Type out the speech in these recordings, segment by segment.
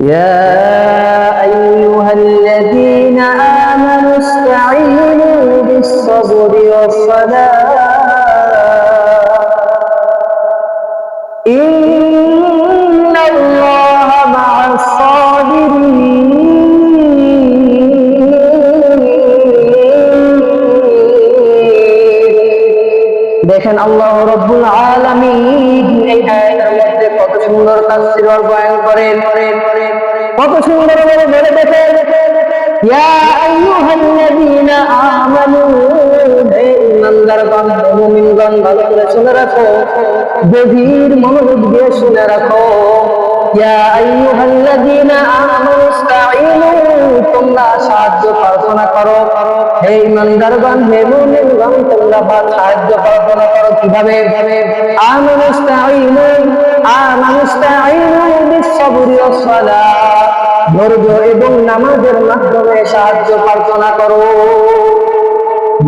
يا أيها الذين آمنوا استعينوا بالصبر والصلاة إن الله مع الصابرين দেখেন আল্লাহ রব্বুল আলামিন সুন্দর তাফসীর বয়ান করেন। কত সুন্দর করে বলে দেখেন। ইয়া আইয়ুহাল্লাযীনা আমানু, হে ইমানদারগণ হে মুমিনগণ, ভালো করে শুনে রাখো। গভীর মনোযোগ দিয়ে শুনে রাখো। ইয়া আইয়ুহাল্লাযীনা আমানু, ইসতাঈনু, তোমরা সাহায্য প্রার্থনা করো। হে ইমানদারগণ হে মুমিনগণ, তোমরা সাহায্য প্রার্থনা করো কীভাবে? আমানু, ইসতাঈনু আমানু ইসতাঈনু বিসসবরি ওয়াস সালাহ ধৈর্য এবং নামাজের মাধ্যমে সাহায্য প্রার্থনা করো।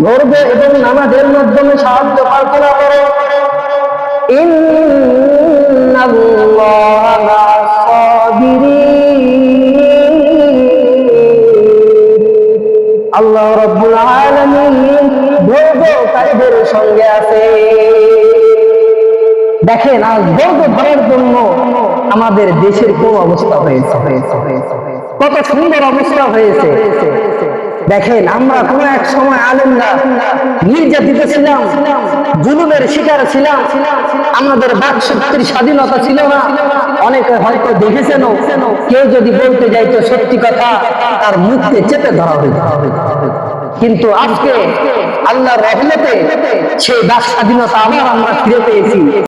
ধৈর্য এবং নামাজের মাধ্যমে সাহায্য প্রার্থনা করো। আল্লাহ রাব্বুল আলামিন ধৈর্যকারীদের সঙ্গে আছে। দেখেন আজ ধৈর্য ধরার জন্য আমাদের দেশের কোন অবস্থা হয়েছে। কত সুন্দর অবস্থা হয়েছে। দেখেন, আমরা কোন এক সময় আলেমরা নির্যাতিত ছিলাম জুলুমের শিকার ছিলাম, আমাদের বাক শক্তির স্বাধীনতা ছিল না। অনেকে হয়তো দেখেছেন কেউ যদি বলতে যাইতো সত্যি কথা, তার মুখকে চেপে ধরা হইত। কিন্তু আজকে আল্লাহর রহমতে সেই বাক স্বাধীনতা আবার আমরা ফিরে পেয়েছি।